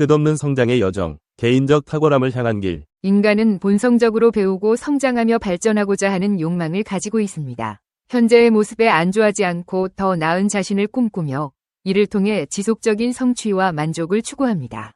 끝없는 성장의 여정, 개인적 탁월함을 향한 길. 인간은 본성적으로 배우고 성장하며 발전하고자 하는 욕망을 가지고 있습니다. 현재의 모습에 안주하지 않고 더 나은 자신을 꿈꾸며 이를 통해 지속적인 성취와 만족을 추구합니다.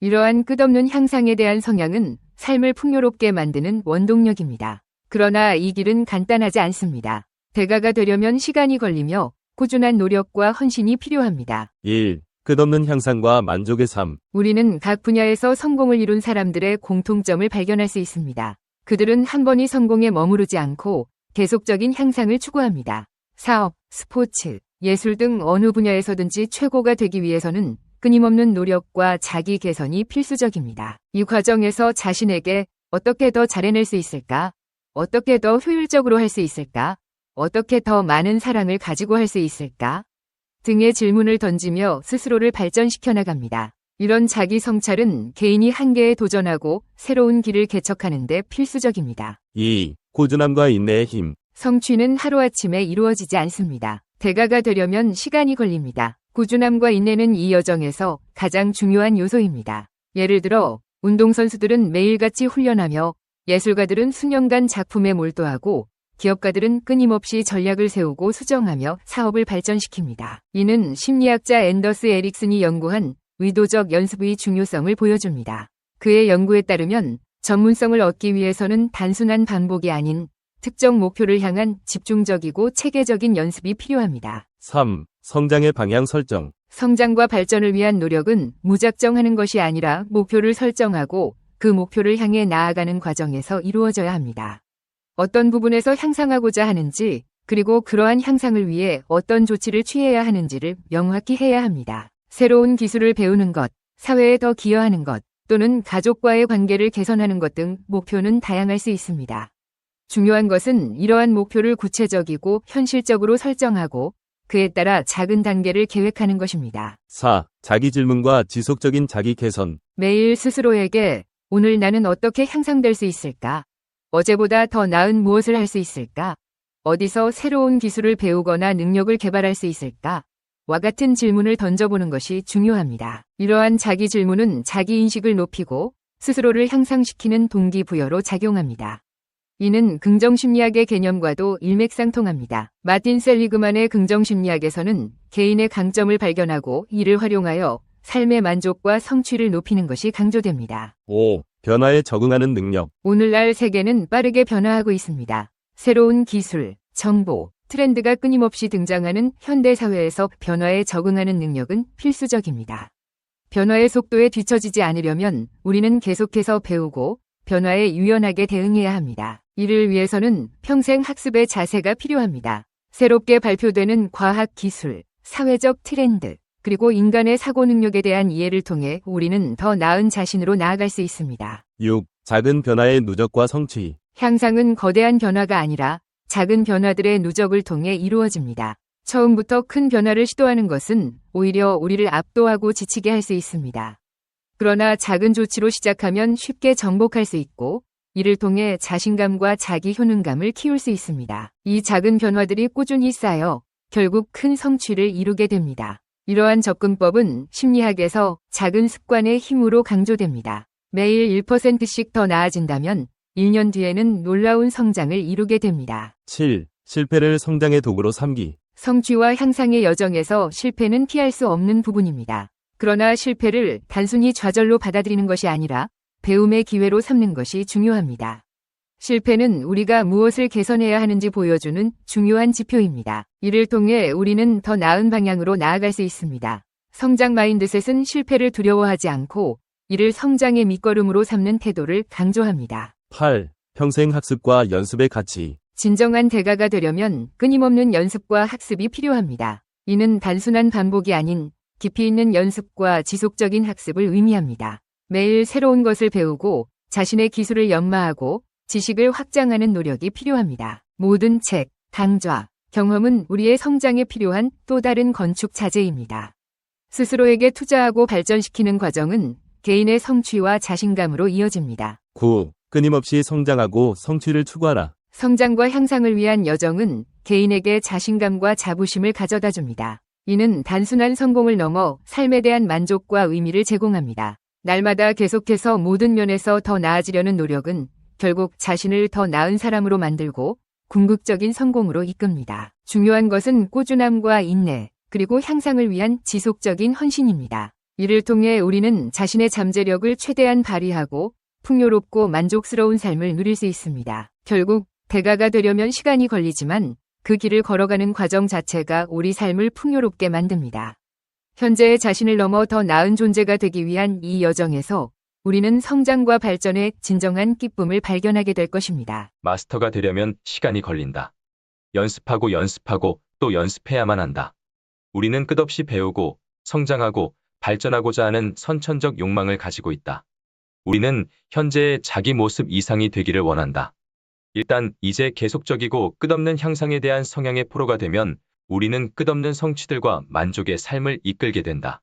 이러한 끝없는 향상에 대한 성향은 삶을 풍요롭게 만드는 원동력입니다. 그러나 이 길은 간단하지 않습니다. 대가가 되려면 시간이 걸리며 꾸준한 노력과 헌신이 필요합니다. 1. 끝없는 향상과 만족의 삶. 우리는 각 분야에서 성공을 이룬 사람들의 공통점을 발견할 수 있습니다. 그들은 한 번이 성공에 머무르지 않고 계속적인 향상을 추구합니다. 사업, 스포츠, 예술 등 어느 분야에서든지 최고가 되기 위해서는 끊임없는 노력과 자기 개선이 필수적입니다. 이 과정에서 자신에게 어떻게 더 잘해낼 수 있을까? 어떻게 더 효율적으로 할 수 있을까? 어떻게 더 많은 사랑을 가지고 할 수 있을까? 등의 질문을 던지며 스스로를 발전시켜 나갑니다. 이런 자기 성찰은 개인이 한계에 도전하고 새로운 길을 개척하는 데 필수적입니다. 2. 꾸준함과 인내의 힘. 성취는 하루아침에 이루어지지 않습니다. 대가가 되려면 시간이 걸립니다. 꾸준함과 인내는 이 여정에서 가장 중요한 요소입니다. 예를 들어 운동선수들은 매일같이 훈련하며 예술가들은 수년간 작품에 몰두하고 기업가들은 끊임없이 전략을 세우고 수정하며 사업을 발전시킵니다. 이는 심리학자 앤더스 에릭슨이 연구한 의도적 연습의 중요성을 보여줍니다. 그의 연구에 따르면 전문성을 얻기 위해서는 단순한 반복이 아닌 특정 목표를 향한 집중적이고 체계적인 연습이 필요합니다. 3. 성장의 방향 설정. 성장과 발전을 위한 노력은 무작정 하는 것이 아니라 목표를 설정하고 그 목표를 향해 나아가는 과정에서 이루어져야 합니다. 어떤 부분에서 향상하고자 하는지, 그리고 그러한 향상을 위해 어떤 조치를 취해야 하는지를 명확히 해야 합니다. 새로운 기술을 배우는 것, 사회에 더 기여하는 것, 또는 가족과의 관계를 개선하는 것 등 목표는 다양할 수 있습니다. 중요한 것은 이러한 목표를 구체적이고 현실적으로 설정하고 그에 따라 작은 단계를 계획하는 것입니다. 4. 자기 질문과 지속적인 자기 개선. 매일 스스로에게 오늘 나는 어떻게 향상될 수 있을까? 어제보다 더 나은 무엇을 할 수 있을까? 어디서 새로운 기술을 배우거나 능력을 개발할 수 있을까? 와 같은 질문을 던져보는 것이 중요합니다. 이러한 자기 질문은 자기 인식을 높이고 스스로를 향상시키는 동기부여로 작용합니다. 이는 긍정심리학의 개념과도 일맥상통합니다. 마틴 셀리그만의 긍정심리학에서는 개인의 강점을 발견하고 이를 활용하여 삶의 만족과 성취를 높이는 것이 강조됩니다. 5. 변화에 적응하는 능력. 오늘날 세계는 빠르게 변화하고 있습니다. 새로운 기술, 정보, 트렌드가 끊임없이 등장하는 현대 사회에서 변화에 적응하는 능력은 필수적입니다. 변화의 속도에 뒤처지지 않으려면 우리는 계속해서 배우고 변화에 유연하게 대응해야 합니다. 이를 위해서는 평생 학습의 자세가 필요합니다. 새롭게 발표되는 과학 기술, 사회적 트렌드, 그리고 인간의 사고 능력에 대한 이해를 통해 우리는 더 나은 자신으로 나아갈 수 있습니다. 6. 작은 변화의 누적과 성취. 향상은 거대한 변화가 아니라 작은 변화들의 누적을 통해 이루어집니다. 처음부터 큰 변화를 시도하는 것은 오히려 우리를 압도하고 지치게 할 수 있습니다. 그러나 작은 조치로 시작하면 쉽게 정복할 수 있고 이를 통해 자신감과 자기 효능감을 키울 수 있습니다. 이 작은 변화들이 꾸준히 쌓여 결국 큰 성취를 이루게 됩니다. 이러한 접근법은 심리학에서 작은 습관의 힘으로 강조됩니다. 매일 1%씩 더 나아진다면 1년 뒤에는 놀라운 성장을 이루게 됩니다. 7. 실패를 성장의 도구로 삼기. 성취와 향상의 여정에서 실패는 피할 수 없는 부분입니다. 그러나 실패를 단순히 좌절로 받아들이는 것이 아니라 배움의 기회로 삼는 것이 중요합니다. 실패는 우리가 무엇을 개선해야 하는지 보여주는 중요한 지표입니다. 이를 통해 우리는 더 나은 방향으로 나아갈 수 있습니다. 성장 마인드셋은 실패를 두려워하지 않고 이를 성장의 밑거름으로 삼는 태도를 강조합니다. 8. 평생 학습과 연습의 가치. 진정한 대가가 되려면 끊임없는 연습과 학습이 필요합니다. 이는 단순한 반복이 아닌 깊이 있는 연습과 지속적인 학습을 의미합니다. 매일 새로운 것을 배우고 자신의 기술을 연마하고 지식을 확장하는 노력이 필요합니다. 모든 책, 강좌, 경험은 우리의 성장에 필요한 또 다른 건축 자재입니다. 스스로에게 투자하고 발전시키는 과정은 개인의 성취와 자신감으로 이어집니다. 9. 끊임없이 성장하고 성취를 추구하라. 성장과 향상을 위한 여정은 개인에게 자신감과 자부심을 가져다 줍니다. 이는 단순한 성공을 넘어 삶에 대한 만족과 의미를 제공합니다. 날마다 계속해서 모든 면에서 더 나아지려는 노력은 결국 자신을 더 나은 사람으로 만들고 궁극적인 성공으로 이끕니다. 중요한 것은 꾸준함과 인내, 그리고 향상을 위한 지속적인 헌신입니다. 이를 통해 우리는 자신의 잠재력을 최대한 발휘하고 풍요롭고 만족스러운 삶을 누릴 수 있습니다. 결국 대가가 되려면 시간이 걸리지만 그 길을 걸어가는 과정 자체가 우리 삶을 풍요롭게 만듭니다. 현재의 자신을 넘어 더 나은 존재가 되기 위한 이 여정에서 우리는 성장과 발전의 진정한 기쁨을 발견하게 될 것입니다. 마스터가 되려면 시간이 걸린다. 연습하고 연습하고 또 연습해야만 한다. 우리는 끝없이 배우고 성장하고 발전하고자 하는 선천적 욕망을 가지고 있다. 우리는 현재의 자기 모습 이상이 되기를 원한다. 일단 이제 계속적이고 끝없는 향상에 대한 성향의 프로가 되면 우리는 끝없는 성취들과 만족의 삶을 이끌게 된다.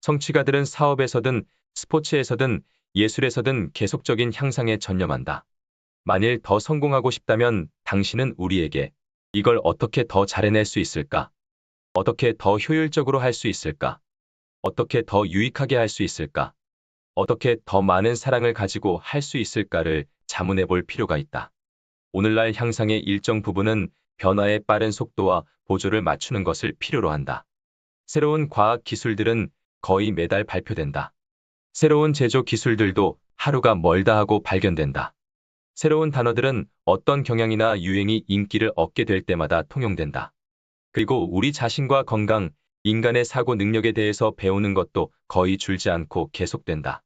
성취가들은 사업에서든 스포츠에서든 예술에서든 계속적인 향상에 전념한다. 만일 더 성공하고 싶다면 당신은 우리에게 이걸 어떻게 더 잘해낼 수 있을까? 어떻게 더 효율적으로 할 수 있을까? 어떻게 더 유익하게 할 수 있을까? 어떻게 더 많은 사랑을 가지고 할 수 있을까를 자문해 볼 필요가 있다. 오늘날 향상의 일정 부분은 변화의 빠른 속도와 보조를 맞추는 것을 필요로 한다. 새로운 과학 기술들은 거의 매달 발표된다. 새로운 제조 기술들도 하루가 멀다 하고 발견된다. 새로운 단어들은 어떤 경향이나 유행이 인기를 얻게 될 때마다 통용된다. 그리고 우리 자신과 건강, 인간의 사고 능력에 대해서 배우는 것도 거의 줄지 않고 계속된다.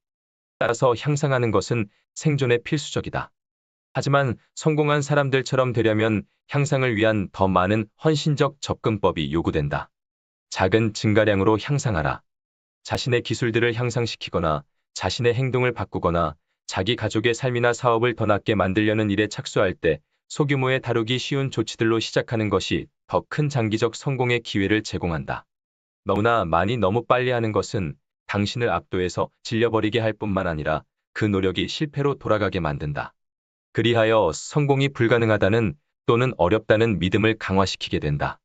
따라서 향상하는 것은 생존에 필수적이다. 하지만 성공한 사람들처럼 되려면 향상을 위한 더 많은 헌신적 접근법이 요구된다. 작은 증가량으로 향상하라. 자신의 기술들을 향상시키거나 자신의 행동을 바꾸거나 자기 가족의 삶이나 사업을 더 낫게 만들려는 일에 착수할 때 소규모의 다루기 쉬운 조치들로 시작하는 것이 더 큰 장기적 성공의 기회를 제공한다. 너무나 많이 너무 빨리 하는 것은 당신을 압도해서 질려버리게 할 뿐만 아니라 그 노력이 실패로 돌아가게 만든다. 그리하여 성공이 불가능하다는 또는 어렵다는 믿음을 강화시키게 된다.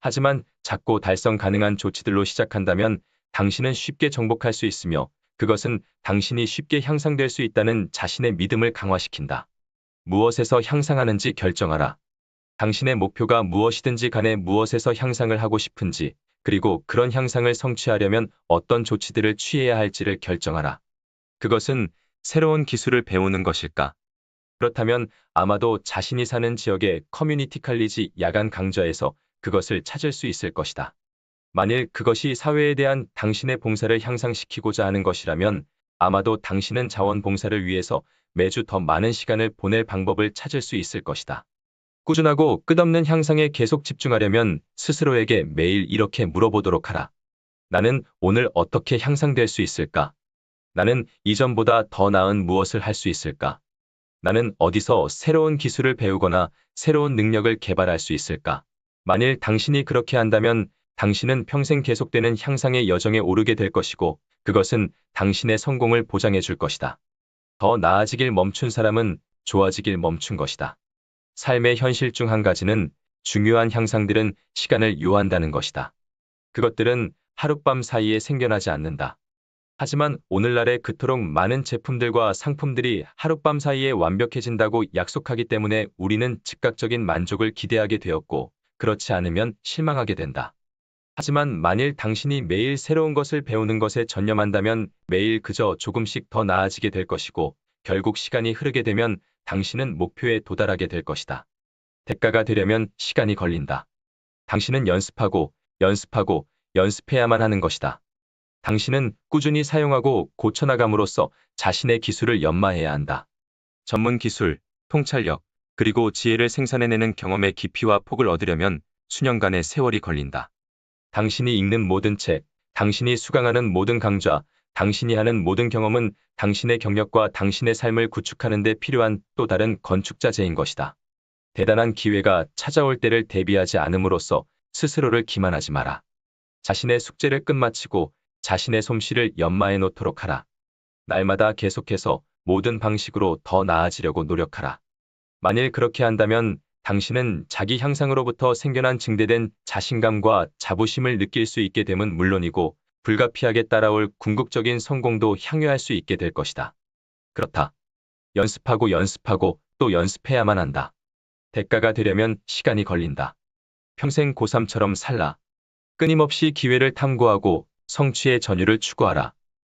하지만 작고 달성 가능한 조치들로 시작한다면 당신은 쉽게 정복할 수 있으며 그것은 당신이 쉽게 향상될 수 있다는 자신의 믿음을 강화시킨다. 무엇에서 향상하는지 결정하라. 당신의 목표가 무엇이든지 간에 무엇에서 향상을 하고 싶은지, 그리고 그런 향상을 성취하려면 어떤 조치들을 취해야 할지를 결정하라. 그것은 새로운 기술을 배우는 것일까? 그렇다면 아마도 자신이 사는 지역의 커뮤니티 칼리지 야간 강좌에서 그것을 찾을 수 있을 것이다. 만일 그것이 사회에 대한 당신의 봉사를 향상시키고자 하는 것이라면 아마도 당신은 자원봉사를 위해서 매주 더 많은 시간을 보낼 방법을 찾을 수 있을 것이다. 꾸준하고 끝없는 향상에 계속 집중하려면 스스로에게 매일 이렇게 물어보도록 하라. 나는 오늘 어떻게 향상될 수 있을까? 나는 이전보다 더 나은 무엇을 할 수 있을까? 나는 어디서 새로운 기술을 배우거나 새로운 능력을 개발할 수 있을까? 만일 당신이 그렇게 한다면 당신은 평생 계속되는 향상의 여정에 오르게 될 것이고 그것은 당신의 성공을 보장해 줄 것이다. 더 나아지길 멈춘 사람은 좋아지길 멈춘 것이다. 삶의 현실 중 한 가지는 중요한 향상들은 시간을 요한다는 것이다. 그것들은 하룻밤 사이에 생겨나지 않는다. 하지만 오늘날의 그토록 많은 제품들과 상품들이 하룻밤 사이에 완벽해진다고 약속하기 때문에 우리는 즉각적인 만족을 기대하게 되었고 그렇지 않으면 실망하게 된다. 하지만 만일 당신이 매일 새로운 것을 배우는 것에 전념한다면 매일 그저 조금씩 더 나아지게 될 것이고 결국 시간이 흐르게 되면 당신은 목표에 도달하게 될 것이다. 대가가 되려면 시간이 걸린다. 당신은 연습하고 연습하고 연습해야만 하는 것이다. 당신은 꾸준히 사용하고 고쳐나감으로써 자신의 기술을 연마해야 한다. 전문 기술, 통찰력, 그리고 지혜를 생산해내는 경험의 깊이와 폭을 얻으려면 수년간의 세월이 걸린다. 당신이 읽는 모든 책, 당신이 수강하는 모든 강좌, 당신이 하는 모든 경험은 당신의 경력과 당신의 삶을 구축하는 데 필요한 또 다른 건축자재인 것이다. 대단한 기회가 찾아올 때를 대비하지 않음으로써 스스로를 기만하지 마라. 자신의 숙제를 끝마치고 자신의 솜씨를 연마해 놓도록 하라. 날마다 계속해서 모든 방식으로 더 나아지려고 노력하라. 만일 그렇게 한다면 당신은 자기 향상으로부터 생겨난 증대된 자신감과 자부심을 느낄 수 있게 됨은 물론이고 불가피하게 따라올 궁극적인 성공도 향유할 수 있게 될 것이다. 그렇다. 연습하고 연습하고 또 연습해야만 한다. 대가가 되려면 시간이 걸린다. 평생 고3처럼 살라. 끊임없이 기회를 탐구하고 성취의 전율을 추구하라.